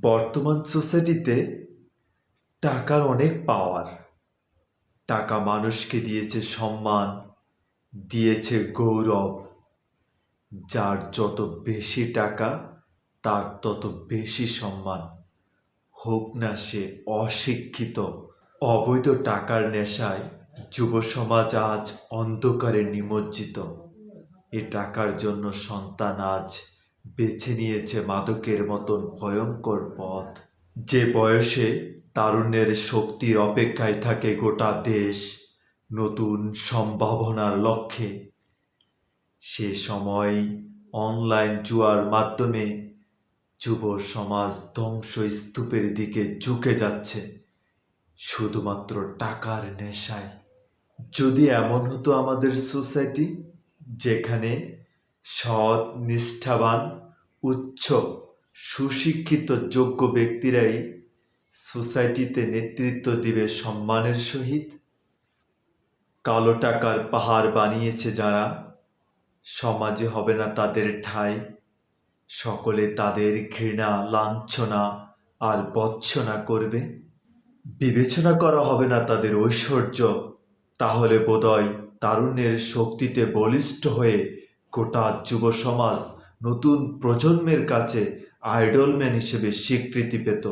বর্তমান সোসাইটিতে টাকার অনেক পাওয়ার টাকা মানুষকে দিয়েছে সম্মান, দিয়েছে গৌরব। যার যত বেশি টাকা, তার তত বেশি সম্মান। হোক না সে অশিক্ষিত, অবৈধ টাকার নেশায় যুব সমাজ আজ অন্ধকারে নিমজ্জিত। এ টাকার জন্য সন্তান আজ বেছে নিয়েছে মাদকের মতন ভয়ঙ্কর পথ। যে বয়সে তারুণ্যের শক্তির অপেক্ষায় থাকে গোটা দেশ নতুন সম্ভাবনার লক্ষ্যে। সে সময় অনলাইন জুয়ার মাধ্যমে যুব সমাজ ধ্বংস স্তূপের দিকে ঝুঁকে যাচ্ছে। শুধুমাত্র টাকার নেশায়। যদি এমন হতো আমাদের সোসাইটি, যেখানে সৎ, নিষ্ঠাবান, উচ্চ, সুশিক্ষিত, যোগ্য ব্যক্তিরাই সোসাইটিতে নেতৃত্ব দিবে সম্মানের সহিত। কালো টাকার পাহাড় বানিয়েছে যারা, সমাজে হবে না তাদের ঠাঁই। সকলে তাদের ঘৃণা, লাঞ্ছনা আর বচ্ছনা করবে। বিবেচনা করা হবে না তাদের ঐশ্বর্য, তাহলে বোধহয় তারুণ্যের শক্তিতে বলিষ্ঠ হয়ে গোটা যুব সমাজ নতুন প্রজন্মের কাছে আইডলম্যান হিসেবে স্বীকৃতি পেত।